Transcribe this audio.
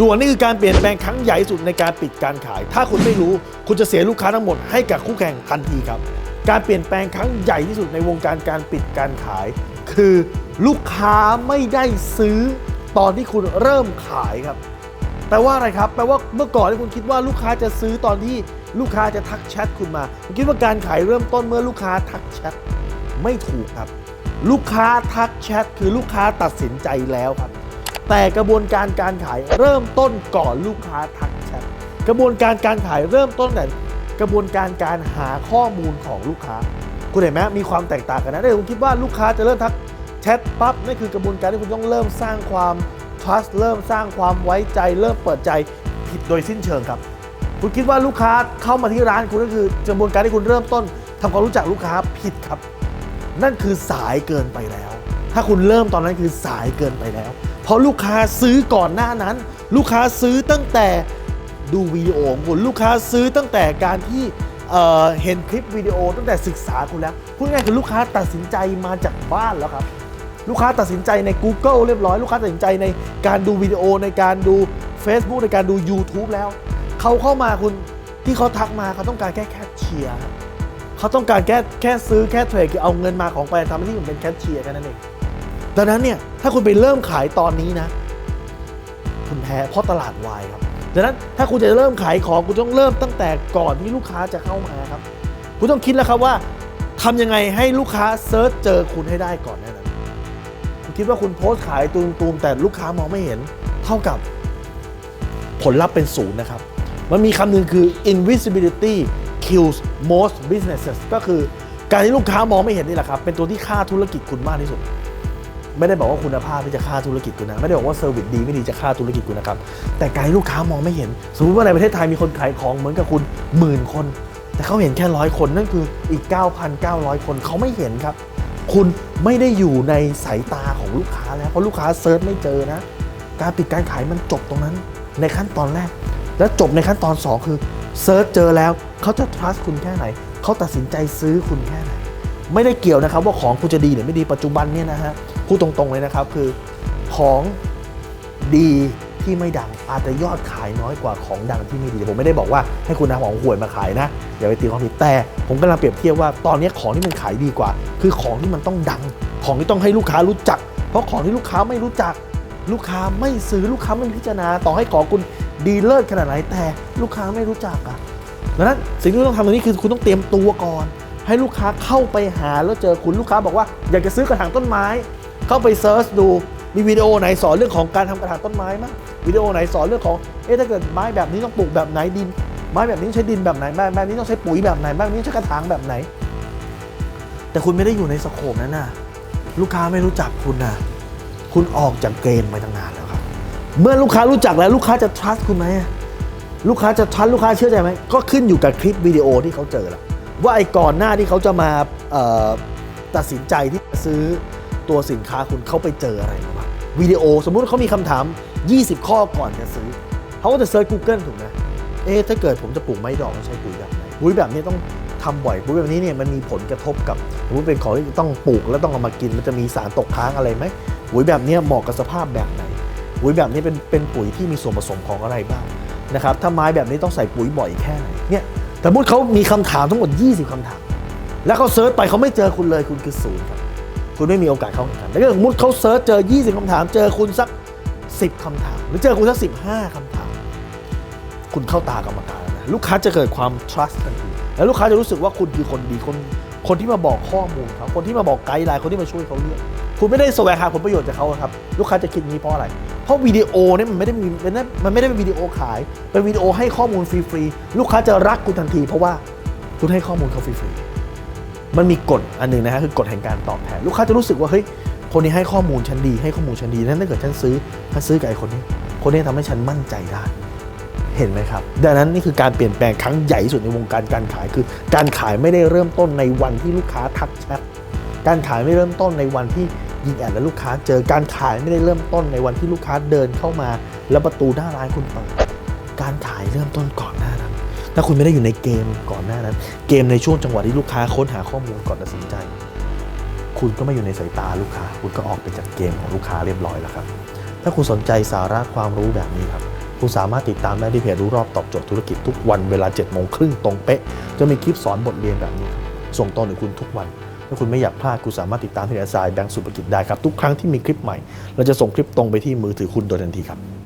ด่วนนี่คือการเปลี่ยนแปลงครั้งใหญ่สุดในการปิดการขาย ถ้าคุณไม่รู้คุณจะเสียลูกค้าทั้งหมดให้กับคู่แข่งทันทีครับ การเปลี่ยนแปลงครั้งใหญ่ที่สุดในวงการการปิดการขาย คือลูกค้าไม่ได้ซื้อตอนที่คุณเริ่มขายครับแปลว่าอะไรครับ แปลว่าเมื่อก่อนที่คุณคิดว่าลูกค้าจะซื้อตอนที่ลูกค้าจะทักแชทคุณมาคุณคิดว่าการขายเริ่มต้นเมื่อลูกค้าทักแชทไม่ถูกครับ ลูกค้าทักแชทคือลูกค้าตัดสินใจแล้วครับ แต่กระบวนการการขายเริ่มต้นก่อนลูกค้าทักแชทกระบวนการการขายเริ่มต้นแต่กระบวนการการหาข้อมูลของลูกค้า คุณเห็นไหมมีความแตกต่างกันนะถ้าคุณคิดว่าลูกค้าจะเริ่มทักแชทปั๊บนั่นคือกระบวนการที่คุณต้องเริ่มสร้างความ trust เริ่มสร้างความไว้ใจเริ่มเปิดใจผิดโดยสิ้นเชิงครับ คุณคิดว่าลูกค้าเข้ามาที่ร้านคุณก็คือกระบวนการที่คุณเริ่มต้นทำความรู้จักลูกค้าผิดครับ นั่นคือสายเกินไปแล้ว ถ้าคุณเริ่มตอนนั้นคือสายเกินไปแล้ว เพราะลูกค้าซื้อก่อนหน้านั้น ลูกค้าซื้อตั้งแต่ดูวิดีโอของคุณลูกค้าซื้อตั้งแต่การที่เเห็นคลิปวิดีโอตั้งแต่ศึกษาคุณแล้วพูดง่ายคือลูกค้าตัดสินใจมาจากบ้านแล้วครับลูกค้าตัดสินใจใน Google เรียบร้อย ลูกค้าตัดสินใจในการดูวิดีโอในการดู Facebook ในการดู YouTube แล้ว เขาเข้ามาคุณที่เขาทักมาเขาต้องการแค่แค่เชียร์เขาต้องการแค่แค่ซื้อแค่เทรดคือเอาเงินมาของไปทำให้ที่ผมเป็นแคชเชียร์แค่นั้นเอง ดังนั้นเนี่ยถ้าคุณไปเริ่มขายตอนนี้นะ คุณแพ้เพราะตลาดวายครับดังนั้นถ้าคุณจะเริ่มขายของคุณต้องเริ่มตั้งแต่ก่อนที่ลูกค้าจะเข้ามาครับ คุณต้องคิดแล้วครับว่าทำยังไงให้ลูกค้าเซิร์ชเจอคุณให้ได้ก่อนแน่นั้นคุณคิดว่าคุณโพสต์ขายตูมๆแต่ลูกค้ามองไม่เห็น เท่ากับผลลัพธ์เป็นศูนย์นะครับ มันมีคำหนึ่งคือ invisibility kills most businesses ก็คือการที่ลูกค้ามองไม่เห็นนี่แหละครับ เป็นตัวที่ฆ่าธุรกิจคุณมากที่สุด ไม่ได้บอกว่าคุณภาพที่จะฆ่าธุรกิจคุณนะ ไม่ได้บอกว่าเซอร์วิสดีไม่ดีจะฆ่าธุรกิจคุณนะครับ แต่การลูกค้ามองไม่เห็น สมมติว่าในประเทศไทยมีคนขายของเหมือนกับคุณหมื่นคน แต่เขาเห็นแค่ร้อยคนนั่นคืออีก 9,900 คนเขาไม่เห็นครับ คุณไม่ได้อยู่ในสายตาของลูกค้าแล้วเพราะลูกค้าเซิร์ชไม่เจอนะ การปิดการขายมันจบตรงนั้น ในขั้นตอนแรก แล้วจบในขั้นตอน 2 คือเซิร์ชเจอแล้วเขาจะ trust คุณแค่ไหนเขาตัดสินใจซื้อคุณแค่ไหนไม่ได้เกี่ยวนะครับว่าของคุณจะดีหรือไม่ดีปัจจุบันเนี่ยนะฮะ พูดตรงๆเลยนะครับคือของดีที่ไม่ดังอาจจะยอดขายน้อยกว่าของดังที่ไม่ดีผมไม่ได้บอกว่าให้คุณนำของห่วยมาขายนะอย่าไปตีความผิดแต่ผมกำลังเปรียบเทียบว่าตอนนี้ของที่มันขายดีกว่า คือของที่มันต้องดัง ของที่ต้องให้ลูกค้ารู้จัก เพราะของที่ลูกค้าไม่รู้จัก ลูกค้าไม่ซื้อลูกค้าไม่พิจารณา ต่อให้ของคุณดีเลิศขนาดไหนแต่ลูกค้าไม่รู้จักอะดังนั้นสิ่งที่คุณต้องทำตรงนี้คือคุณต้องเตรียมตัวก่อน ให้ลูกค้าเข้าไปหาแล้วเจอคุณลูกค้าบอกว่า อยากจะซื้อกระถางต้นไม้ เข้าไปเซิร์ชดูมีวิดีโอไหนสอนเรื่องของการทำกระถางต้นไม้มั้ยวิดีโอไหนสอนเรื่องของเอ๊ะถ้าเกิดไม้แบบนี้ต้องปลูกแบบไหนดิน ไม้แบบนี้ใช้ดินแบบไหนไม้แบบนี้ต้องใช้ปุ๋ยแบบไหนไม้แบบนี้ใช้กระถางแบบไหน แต่คุณไม่ได้อยู่ในสโคปนั้นน่ะ ลูกค้าไม่รู้จักคุณน่ะ คุณออกจากเกมไปตั้งนานแล้วครับ เมื่อลูกค้ารู้จักแล้วลูกค้าจะ trust คุณไหมลูกค้าจะ trust ลูกค้าเชื่อใจไหมก็ขึ้นอยู่กับคลิปวิดีโอที่เขาเจอล้วว่าไอ้ก่อนหน้าที่เขาจะมาตัดสินใจที่จะซื้อ ตัวสินค้าคุณเขาไปเจออะไรมาบ้างวิดีโอสมมุติเขามีคำถาม 20 ข้อก่อนจะซื้อเขาก็จะเซิร์ช Google ถูกไหมเอ๊ะถ้าเกิดผมจะปลูกไม้ดอกต้องใช้ปุ๋ยแบบไหนปุ๋ยแบบนี้ต้องทำบ่อยปุ๋ยแบบนี้เนี่ยมันมีผลกระทบกับสมมติเป็นของที่ต้องปลูกแล้วต้องเอามากินมันจะมีสารตกค้างอะไรไหมปุ๋ยแบบนี้เหมาะกับสภาพแบบไหนปุ๋ยแบบนี้เป็นเป็นปุ๋ยที่มีส่วนผสมของอะไรบ้างนะครับถ้าไม้แบบนี้ต้องใส่ปุ๋ยบ่อยแค่ไหนเนี่ยสมมติเขามีคำถามทั้งหมด 20คำถาม แล้วเขาเซิร์ชไปเขาไม่เจอคุณเลยคุณคือศูนย์ครับ คุณไม่มีโอกาสเข้าแข่งขันแต่ถ้าสมมติเขาเซิร์ชเจอ 20คำถาม เจอคุณสัก 10คำถาม หรือเจอคุณสัก 15คำถาม คุณเข้าตากรรมการนะลูกค้าจะเกิดความ trust ทันทีแล้วลูกค้าจะรู้สึกว่าคุณคือคนดีคนคนที่มาบอกข้อมูลเขาคนที่มาบอกไกด์ไลน์คนที่มาช่วยเขาเลือกคุณไม่ได้แสวงหาผลประโยชน์จากเขาครับลูกค้าจะคิดอย่างนี้เพราะอะไร เพราะวิดีโอเนี่ยมันไม่ได้มีมันมันไม่ได้เป็นวิดีโอขายเป็นวิดีโอให้ข้อมูลฟรีๆลูกค้าจะรักคุณทันที เพราะว่าคุณให้ข้อมูลเขาฟรีๆ มันมีกฎอันหนึ่งนะฮะคือกฎแห่งการตอบแทนลูกค้าจะรู้สึกว่าเฮ้ยคนนี้ให้ข้อมูลฉันดีให้ข้อมูลฉันดีนั้นถ้าเกิดฉันซื้อถ้าซื้อกับไอ้คนนี้ คนนี้ทำให้ฉันมั่นใจได้ เห็นไหมครับ ดังนั้นนี่คือการเปลี่ยนแปลงครั้งใหญ่ที่สุดในวงการการขายคือ การขายไม่ได้เริ่มต้นในวันที่ลูกค้าทักแชทการขายไม่เริ่มต้นในวันที่ยิงแอดและลูกค้าเจอการขายไม่ได้เริ่มต้นในวันที่ลูกค้าเดินเข้ามา แล้วประตูหน้าร้านคุณเปิดการขายเริ่มต้นก่อนหน้านั้น ถ้าคุณไม่ได้อยู่ในเกมก่อนหน้านั้น เกมในช่วงจังหวะที่ลูกค้าค้นหาข้อมูลก่อนตัดสินใจ คุณก็ไม่อยู่ในสายตาลูกค้า คุณก็ออกไปจากเกมของลูกค้าเรียบร้อยแล้วครับ ถ้าคุณสนใจสาระความรู้แบบนี้ครับ คุณสามารถติดตามได้ที่เพจรู้รอบตอบโจทย์ธุรกิจทุกวันเวลา7จ็ดโมงครึ่งตรงเป๊ะ จะมีคลิปสอนบทเรียนแบบนี้ส่งตรงถึงคุณทุกวัน ถ้าคุณไม่อยากพลาดคุณสามารถติดตามที่แอสไซน์แบงก์สุภกิจได้ครับทุกครั้งที่มีคลิปใหม่เราจะส่งคลิปตรงไปที่มือถือคุณโดยทันทีครับ